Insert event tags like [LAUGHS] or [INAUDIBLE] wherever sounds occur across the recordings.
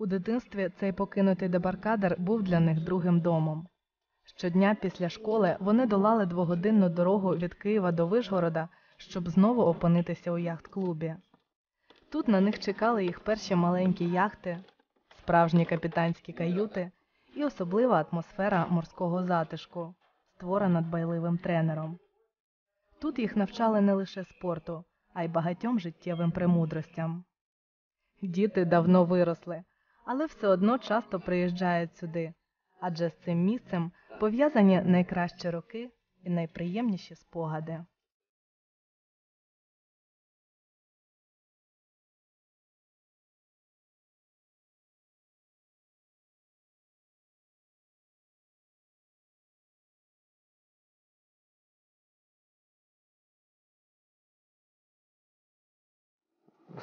У дитинстві цей покинутий дебаркадер був для них другим домом. Щодня після школи вони долали двогодинну дорогу від Києва до Вишгорода, щоб знову опинитися у яхт-клубі. Тут на них чекали їх перші маленькі яхти, справжні капітанські каюти і особлива атмосфера морського затишку, створена дбайливим тренером. Тут їх навчали не лише спорту, а й багатьом життєвим премудростям. Діти давно виросли, але все одно часто приїжджають сюди, адже з цим місцем пов'язані найкращі роки і найприємніші спогади.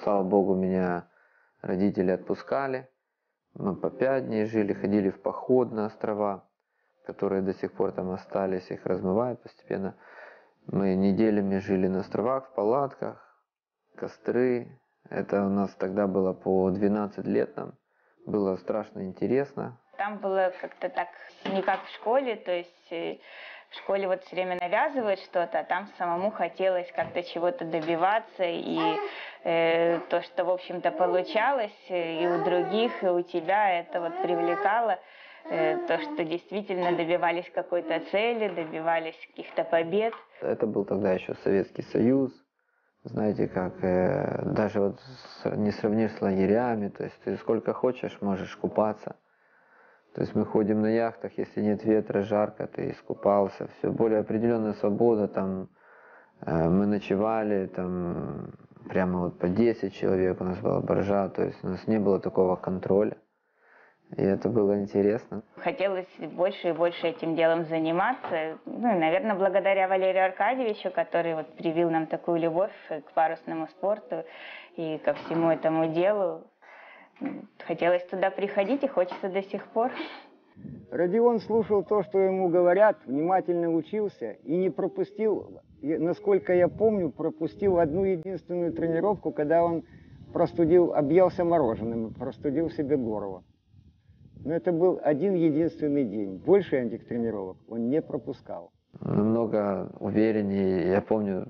Слава богу, меня родители отпускали. Мы по пять дней жили, ходили в поход на острова, которые до сих пор там остались, их размывают постепенно. Мы неделями жили на островах, в палатках, костры. Это у нас тогда было по 12 лет нам. Было страшно интересно. Там было как-то так, не как в школе, то есть э, в школе вот все время навязывают что-то, а там самому хотелось как-то чего-то добиваться, и э, то, что, в общем-то, получалось э, и у других, и у тебя, это вот привлекало, э, то, что действительно добивались какой-то цели, добивались каких-то побед. Это был тогда еще Советский Союз. Знаете, как э, даже вот с- не сравнишь с лагерями, то есть ты сколько хочешь можешь купаться. То есть мы ходим на яхтах, если нет ветра, жарко, ты искупался, все. Более определенная свобода, там э, мы ночевали, там прямо вот по 10 человек у нас была боржа, то есть у нас не было такого контроля. И это было интересно. Хотелось больше и больше этим делом заниматься. Ну, наверное, благодаря Валерию Аркадьевичу, который вот привил нам такую любовь к парусному спорту и ко всему этому делу. Хотелось туда приходить и хочется до сих пор. Родион слушал то, что ему говорят, внимательно учился и не пропустил, насколько я помню, пропустил одну единственную тренировку, когда он простудил, объелся мороженым, и простудил себе горло. Но это был один единственный день. Больше этих тренировок он не пропускал. намного увереннее. Я помню,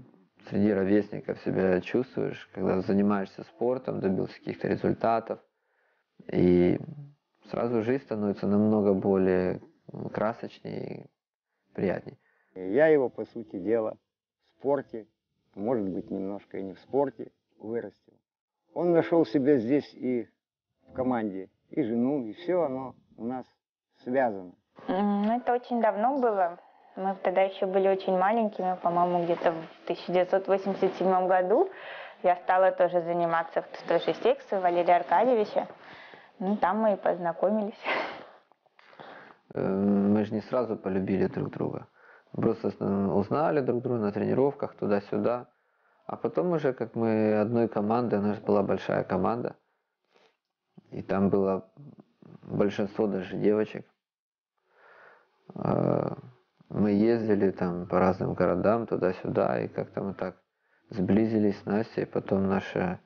среди ровесников себя чувствуешь, когда занимаешься спортом, добился каких-то результатов. И сразу жизнь становится намного более красочнее и приятнее. Я его, по сути дела, в спорте, может быть, немножко и не в спорте, вырастил. Он нашел себя здесь и в команде, и жену, и все оно у нас связано. Ну, это очень давно было. Мы тогда еще были очень маленькими, по-моему, где-то в 1987 году. Я стала тоже заниматься в той же секции Валерия Аркадьевича. Ну, там мы и познакомились. Э, Мы же не сразу полюбили друг друга. Просто узнали друг друга на тренировках туда-сюда. А потом уже, как мы одной команды, у нас была большая команда. И там было большинство даже девочек. Э, Мы ездили там по разным городам туда-сюда, и как-то мы так сблизились с Настей, потом наша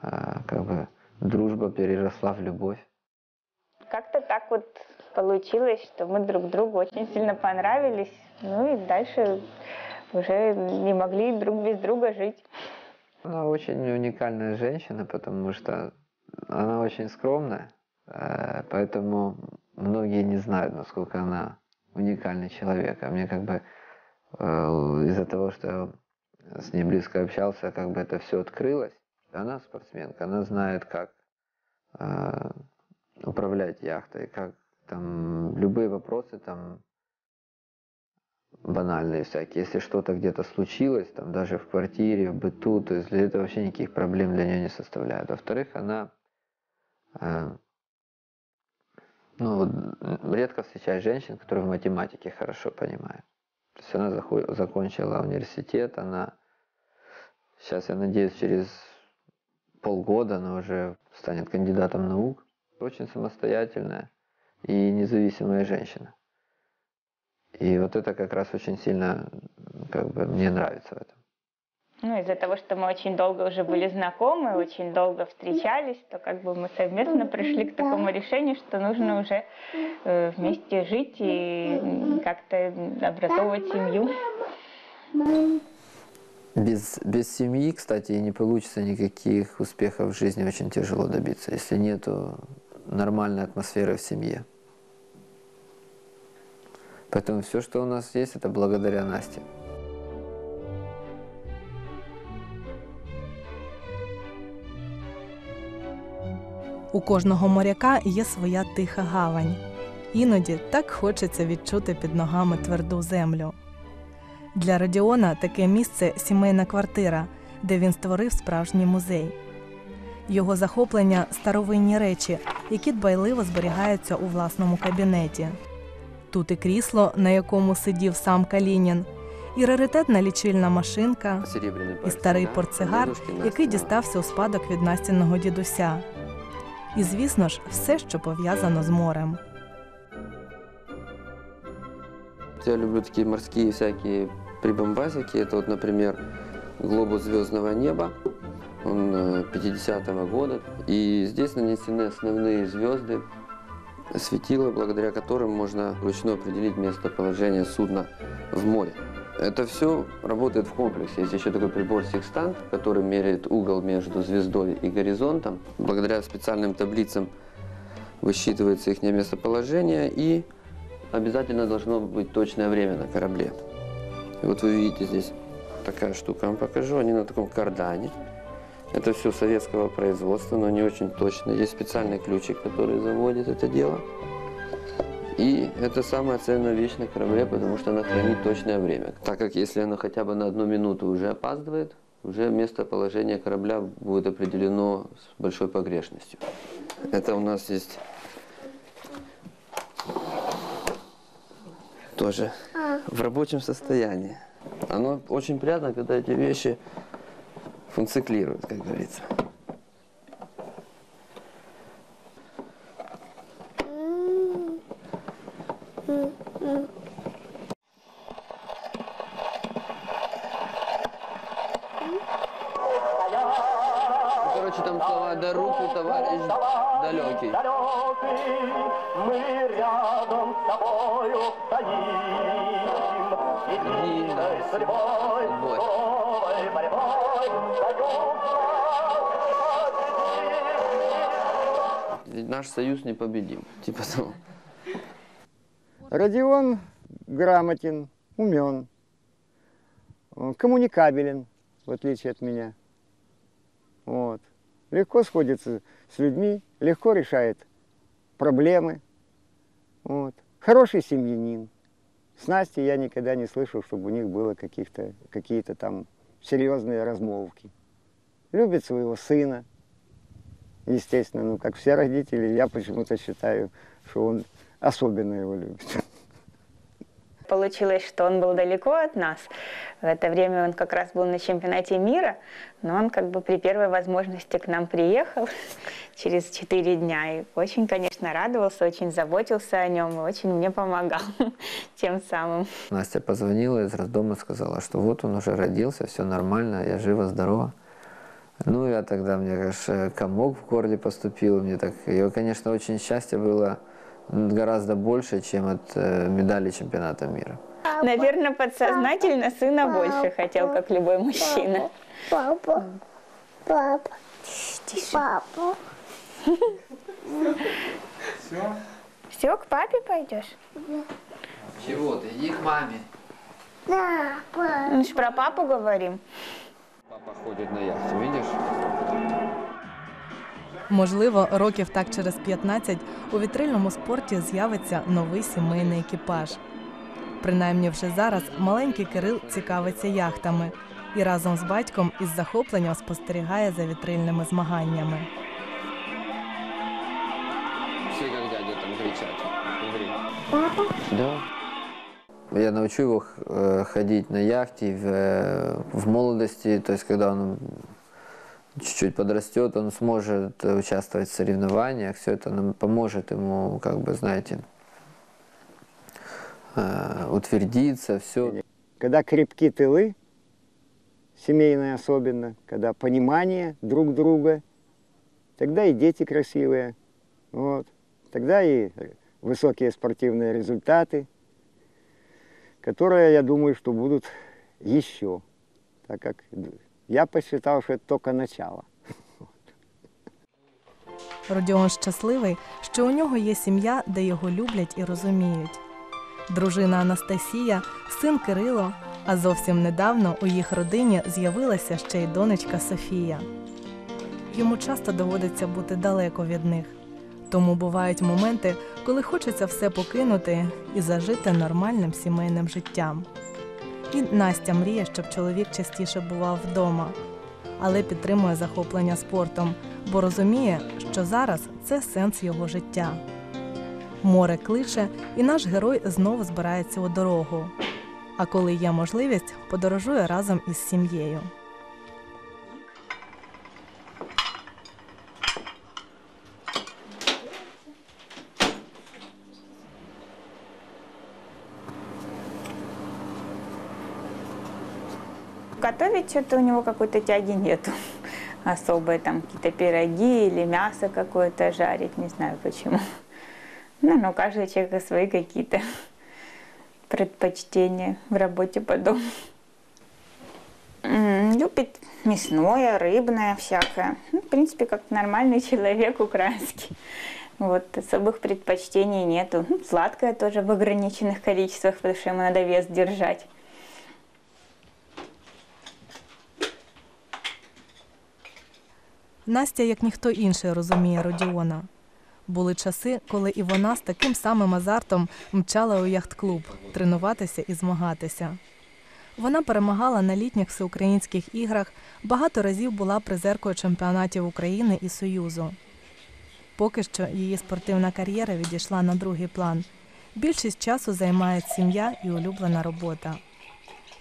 э, как бы дружба переросла в любовь. Как-то так вот получилось, что мы друг другу очень сильно понравились. Ну и дальше уже не могли друг без друга жить. Она очень уникальная женщина, потому что она очень скромная, э, поэтому многие не знают, насколько она уникальный человек. А мне как бы э, из-за того, что я с ней близко общался, как бы это все открылось. Она спортсменка, она знает, как э, управлять яхтой, как там любые вопросы там банальные всякие. Если что-то где-то случилось, там даже в квартире, в быту, то есть для этого вообще никаких проблем для нее не составляет. Во-вторых, она э, ну, м, редко встречаешь женщин, которые в математике хорошо понимают. То есть она захо- закончила университет, она сейчас, я надеюсь, через полгода она уже станет кандидатом наук. Очень самостоятельная и независимая женщина. И вот это как раз очень сильно как бы мне нравится в этом. Ну, из-за того, что мы очень долго уже были знакомы, очень долго встречались, то как бы мы совместно пришли к такому решению, что нужно уже э, вместе жить и как-то образовывать семью. Без, без семьи, кстати, и не получится никаких успехов в жизни, очень тяжело добиться, если нету нормальной атмосферы в семье. Поэтому все, что у нас есть, это благодаря Насте. У кожного моряка є своя тиха гавань. Іноді так хочеться відчути під ногами тверду землю. Для Родіона таке місце сімейна квартира, де він створив справжній музей. Його захоплення старовинні речі, які дбайливо зберігаються у власному кабінеті. Тут і крісло, на якому сидів сам Калінін, і раритетна лічильна машинка, і старий портсигар, який дістався у спадок від Настіного дідуся. І, звісно ж, все, що пов'язано з морем. Я люблю такие морские всякие прибамбасики. Это вот, например, глобус звездного неба. Он э, 50-го года. И здесь нанесены основные звезды, светила, благодаря которым можно вручную определить местоположение судна в море. Это все работает в комплексе. Есть еще такой прибор секстант, который меряет угол между звездой и горизонтом. Благодаря специальным таблицам высчитывается их местоположение и обязательно должно быть точное время на корабле. И вот вы видите здесь такая штука, вам покажу, они на таком кардане. Это все советского производства, но не очень точно. Есть специальный ключик, который заводит это дело. И это самая ценная вещь на корабле, потому что она хранит точное время. Так как если оно хотя бы на одну минуту уже опаздывает, уже местоположение корабля будет определено с большой погрешностью. Это у нас есть тоже в рабочем состоянии. Оно очень приятно, когда эти вещи функциклируют, как говорится. Короче, там слова «да руку, товарищ далекий». Мы рядом с тобою стоим, Единой судьбой, Любовь. новой борьбой, Союз наш союз непобедим. Типа того. Родион грамотен, умен, он коммуникабелен, в отличие от меня. Вот. Легко сходится с людьми, легко решает проблемы. Вот. Хороший семьянин. С Настей я никогда не слышал, чтобы у них было каких-то, какие-то там серьезные размолвки. Любит своего сына, естественно, ну, как все родители, я почему-то считаю, что он особенно его любит. Получилось, что он был далеко от нас. В это время он как раз был на чемпионате мира, но он как бы при первой возможности к нам приехал [LAUGHS] через четыре дня. И очень, конечно, радовался, очень заботился о нем и очень мне помогал [LAUGHS] тем самым. Настя позвонила из роддома, сказала, что вот он уже родился, все нормально, я жива, здорова. Ну, я тогда, мне, конечно, комок в горле поступил. Мне так, ее, конечно, очень счастье было гораздо больше, чем от э, медали чемпионата мира. Наверное, подсознательно сына больше хотел, как любой мужчина. Папа. Папа. Папа. Все, к папе пойдешь? Чего ты? Иди к маме. Да, папа. Мы же про папу говорим. Папа ходит на яхте, видишь? Можливо, років так через 15 у вітрильному спорті з'явиться новий сімейний екіпаж. Принаймні вже зараз маленький Кирил цікавиться яхтами і разом з батьком із захопленням спостерігає за вітрильними змаганнями. Все как дядя там кричат. Смотри. Да. Я научу его э, ходить на яхте в, э, в молодости, то есть когда он чуть-чуть подрастет, он сможет участвовать в соревнованиях, все это нам поможет ему, как бы, знаете, э, утвердиться, все. Когда крепки тылы, семейное особенно, когда понимание друг друга, тогда и дети красивые, вот, тогда и высокие спортивные результаты, которые, я думаю, что будут еще, так как я посчитал, что это только начало. Родіон щасливий, що у нього є сім'я, де його люблять і розуміють. Дружина Анастасія, син Кирило, а зовсім недавно у їх родині з'явилася ще й донечка Софія. Йому часто доводиться бути далеко від них, тому бувають моменти, коли хочеться все покинути і зажити нормальним сімейним життям. І Настя мріє, щоб чоловік частіше бував вдома, але підтримує захоплення спортом, бо розуміє, що зараз це сенс його життя. Море клише, і наш герой знову збирається у дорогу. А коли є можливість, подорожує разом із сім'єю. Что-то у него какой-то тяги нету [LAUGHS] особой, там какие-то пироги или мясо какое-то жарить, не знаю почему. [LAUGHS] Ну, но у каждого человека свои какие-то [LAUGHS] предпочтения в работе по дому. Любит мясное, рыбное всякое. Ну, в принципе, как нормальный человек украинский. Вот, особых предпочтений нету. Ну, Сладкое тоже в ограниченных количествах, потому что ему надо вес держать. Настя, як ніхто інший, розуміє Родіона. Були часи, коли і вона з таким самим азартом мчала у яхт-клуб тренуватися і змагатися. Вона перемагала на літніх всеукраїнських іграх, багато разів була призеркою чемпіонатів України і Союзу. Поки що її спортивна кар'єра відійшла на другий план. Більшість часу займає сім'я і улюблена робота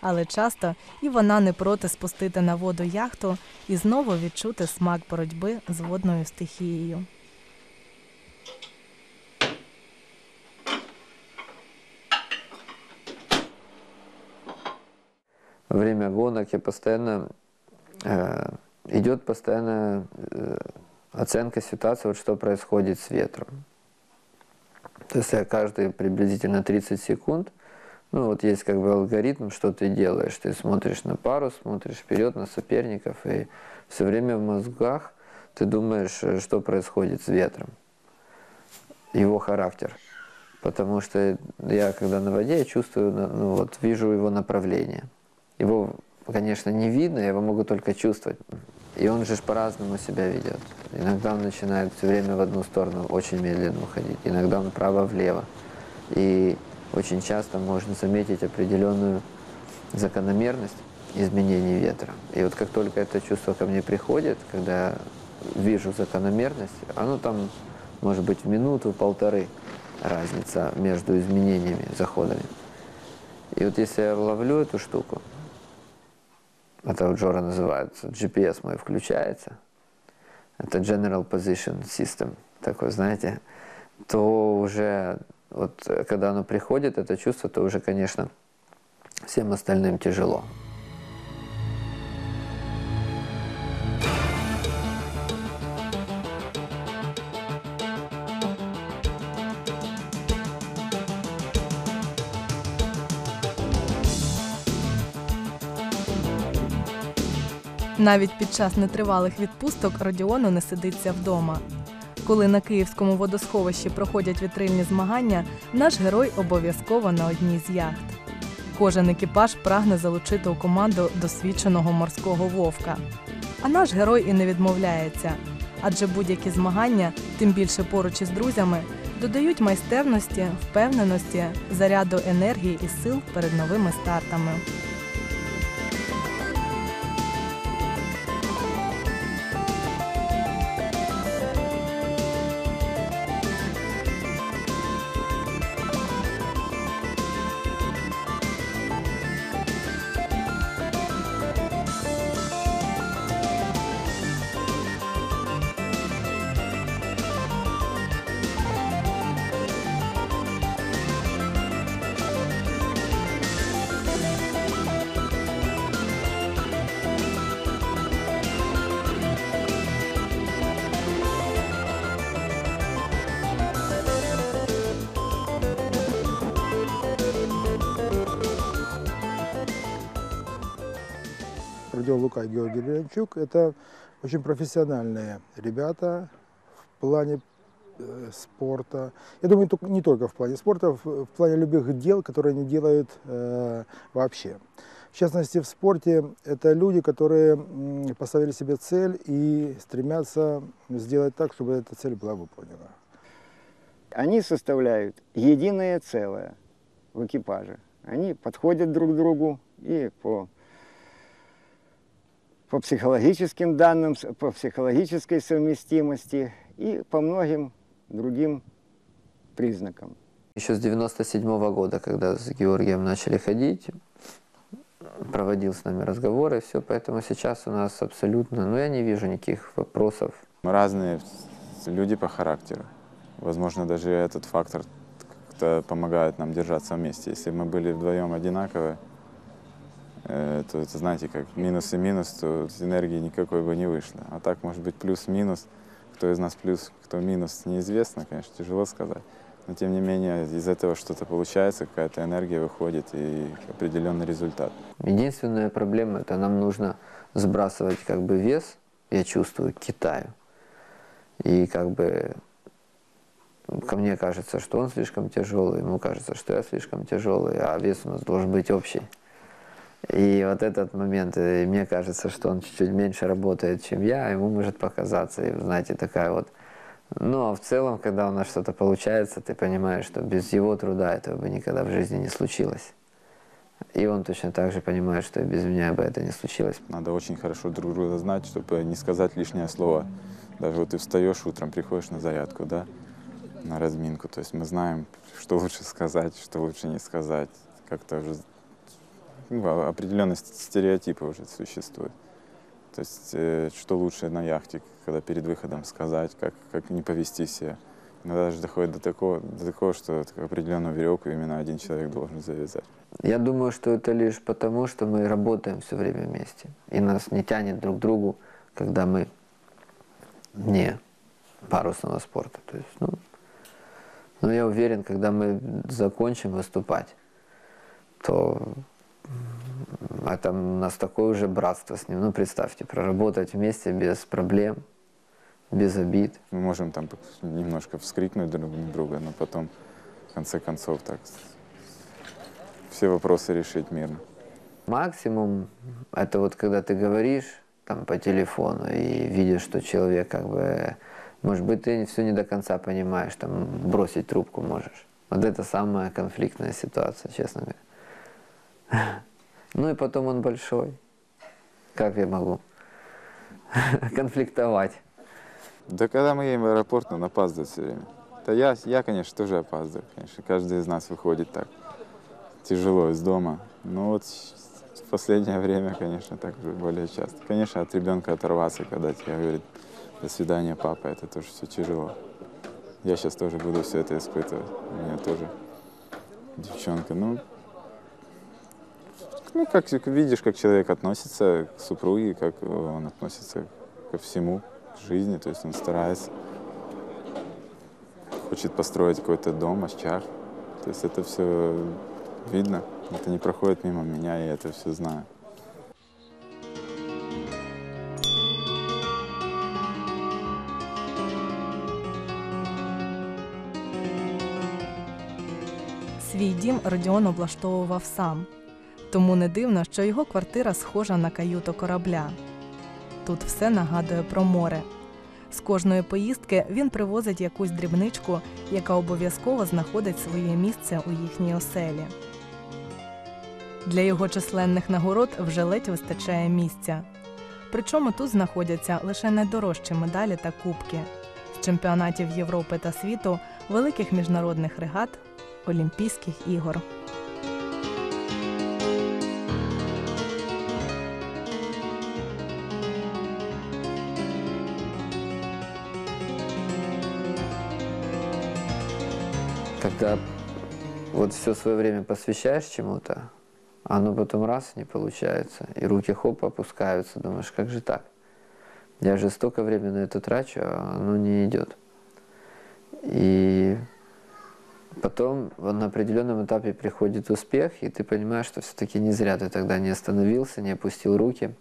Але часто і вона не проти спустити на воду яхту і знову відчути смак боротьби з водною стихією. Во время гонок я постоянно э, идет постоянно э, оценка ситуации, вот что происходит с ветром. То есть я каждые приблизительно 30 секунд, ну вот есть как бы алгоритм, что ты делаешь. Ты смотришь на пару, смотришь вперед на соперников, и все время в мозгах ты думаешь, э, что происходит с ветром, его характер. Потому что я, когда на воде, я чувствую, ну вот, вижу его направление. Его, конечно, не видно, я его могу только чувствовать. И он же по-разному себя ведет. Иногда он начинает все время в одну сторону очень медленно уходить, иногда он вправо-влево. И очень часто можно заметить определенную закономерность изменений ветра. И вот как только это чувство ко мне приходит, когда вижу закономерность, оно там может быть минуту-полторы разница между изменениями, заходами. И вот если я ловлю эту штуку, это вот Жора называется, GPS мой включается, это General Position System, такой, знаете, то уже, вот э, когда оно приходит, это чувство, то уже, конечно, всем остальным тяжело. Навіть під час нетривалих відпусток Родіону не сидиться вдома. Коли на київському водосховищі проходять вітрильні змагання, наш герой обов'язково на одній з яхт. Кожен екіпаж прагне залучити у команду досвідченого морського вовка. А наш герой і не відмовляється, адже будь-які змагання, тим більше поруч із друзями, додають майстерності, впевненості, заряду енергії і сил перед новими стартами. Родион Лука и Георгий Леончук, это очень профессиональные ребята в плане э, спорта. Я думаю, не только в плане спорта, в, плане любых дел, которые они делают э, вообще. В частности, в спорте это люди, которые поставили себе цель и стремятся сделать так, чтобы эта цель была выполнена. Они составляют единое целое в экипаже. Они подходят друг к другу и по, по психологическим данным, по психологической совместимости и по многим другим признакам. Еще с 97 года, когда с Георгием начали ходить, проводил с нами разговоры, все, поэтому сейчас у нас абсолютно, ну я не вижу никаких вопросов. Мы разные люди по характеру. Возможно, даже этот фактор как-то помогает нам держаться вместе. Если мы были вдвоем одинаковые, то это, знаете, как минус и минус, то энергии никакой бы не вышло. А так, может быть, плюс-минус. Кто из нас плюс, кто минус, неизвестно, конечно, тяжело сказать. Но, тем не менее, из этого что-то получается, какая-то энергия выходит и определенный результат. Единственная проблема, это нам нужно сбрасывать как бы вес, я чувствую, Китаю. И как бы ко мне кажется, что он слишком тяжелый, ему кажется, что я слишком тяжелый, а вес у нас должен быть общий. И вот этот момент, э, мне кажется, что он чуть-чуть меньше работает, чем я, а ему может показаться, и, знаете, такая вот... Ну, а в целом, когда у нас что-то получается, ты понимаешь, что без его труда этого бы никогда в жизни не случилось. И он точно так же понимает, что и без меня бы это не случилось. Надо очень хорошо друг друга знать, чтобы не сказать лишнее слово. Даже вот ты встаешь утром, приходишь на зарядку, да, на разминку. То есть мы знаем, что лучше сказать, что лучше не сказать. Как-то уже ну, а- определенные ст- стереотипы уже существуют. То есть э, что лучше на яхте, когда перед выходом сказать, как, как не повести себя. Иногда даже доходит до такого, до такого, что определенную веревку именно один человек должен завязать. Я думаю, что это лишь потому, что мы работаем все время вместе. И нас не тянет друг к другу, когда мы не парусного спорта. То есть, ну, но я уверен, когда мы закончим выступать, то это у нас такое уже братство с ним. Ну, представьте, проработать вместе без проблем, без обид. Мы можем там немножко вскрикнуть друг на друга, но потом, в конце концов, так все вопросы решить мирно. Максимум это вот когда ты говоришь там по телефону и видишь, что человек как бы, может быть, ты все не до конца понимаешь, там бросить трубку можешь. Вот это самая конфликтная ситуация, честно говоря. [LAUGHS] Ну и потом он большой. Как я могу [LAUGHS] конфликтовать? Да когда мы едем в аэропорт, он опаздывает все время. Да я, я, конечно, тоже опаздываю, конечно. Каждый из нас выходит так тяжело из дома. Но вот в последнее время, конечно, так уже более часто. Конечно, от ребенка оторваться, когда тебе говорит «до свидания, папа», это тоже все тяжело. Я сейчас тоже буду все это испытывать. У меня тоже девчонка. Ну, ну, как видишь, как человек относится к супруге, как он относится ко всему, к жизни. То есть он старается, хочет построить какой-то дом, очаг. То есть это все видно. Это не проходит мимо меня, я это все знаю. Свій дім Родіон облаштовував сам, Тому не дивно, що його квартира схожа на каюту корабля. Тут все нагадує про море. З кожної поїздки він привозить якусь дрібничку, яка обов'язково знаходить своє місце у їхній оселі. Для його численних нагород вже ледь вистачає місця. Причому тут знаходяться лише найдорожчі медалі та кубки з чемпіонатів Європи та світу, великих міжнародних регат, Олімпійських ігор. Когда вот все свое время посвящаешь чему-то, оно потом раз не получается, и руки хоп опускаются, думаешь, как же так? Я же столько времени на это трачу, а оно не идет. И потом на определенном этапе приходит успех, и ты понимаешь, что все-таки не зря ты тогда не остановился, не опустил руки,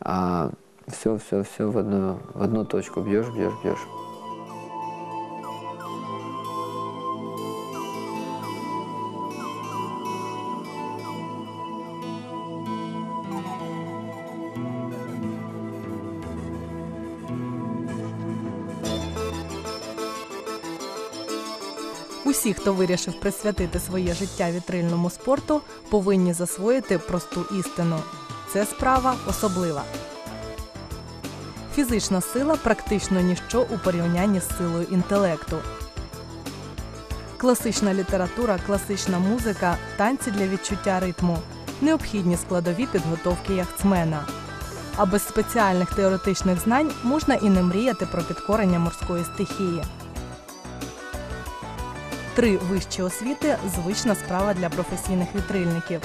а все, все, все в одну, в одну точку бьешь, бьешь, бьешь. Усі, хто вирішив присвятити своє життя вітрильному спорту, повинні засвоїти просту істину. Це справа особлива. Фізична сила практично ніщо у порівнянні з силою інтелекту. Класична література, класична музика, танці для відчуття ритму необхідні складові підготовки яхтсмена. А без спеціальних теоретичних знань можна і не мріяти про підкорення морської стихії. Три вищі освіти звична справа для професійних вітрильників.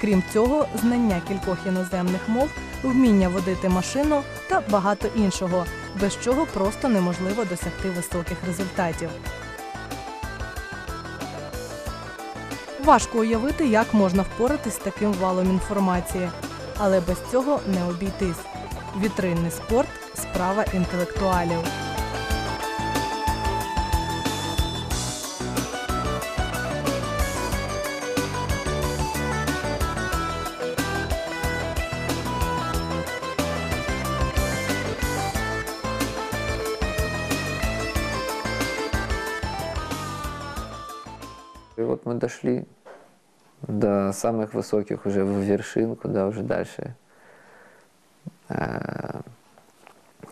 Крім цього, знання кількох іноземних мов, вміння водити машину та багато іншого, без чого просто неможливо досягти високих результатів. Важко уявити, як можна впоратись з таким валом інформації, але без цього не обійтись. Вітрильний спорт справа інтелектуалів. мы дошли до самых высоких уже в вершинку, да, уже дальше. Э,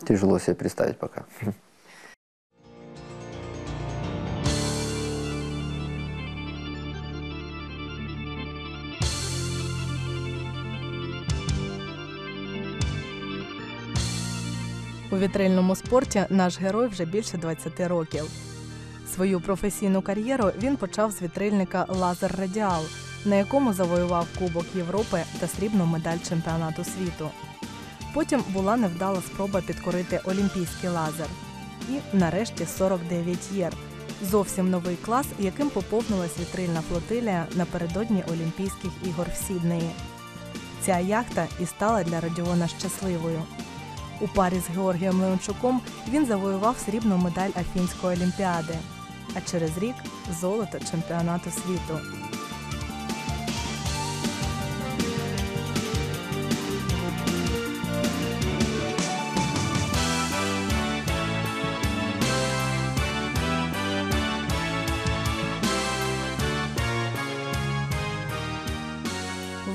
Тяжело себе представить пока. У вітрильному спорті наш герой вже більше 20 років. Свою професійну кар'єру він почав з вітрильника Лазер Радіал, на якому завоював Кубок Європи та срібну медаль чемпіонату світу. Потім була невдала спроба підкорити олімпійський лазер. І нарешті 49 єр. Зовсім новий клас, яким поповнилась вітрильна флотилія напередодні Олімпійських ігор в Сіднеї. Ця яхта і стала для Радіона щасливою. У парі з Георгієм Леончуком він завоював срібну медаль Афінської олімпіади, а через рік золото чемпіонату світу.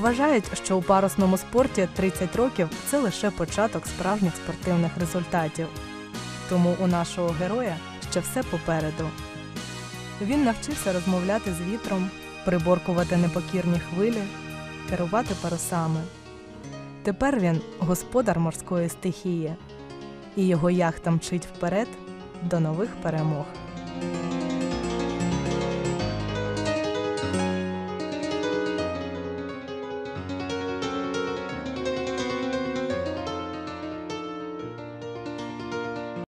Вважають, що у парусному спорті 30 років це лише початок справжніх спортивних результатів. Тому у нашого героя ще все попереду. Він навчився розмовляти з вітром, приборкувати непокірні хвилі, керувати парусами. Тепер він господар морської стихії, і його яхта мчить вперед до нових перемог.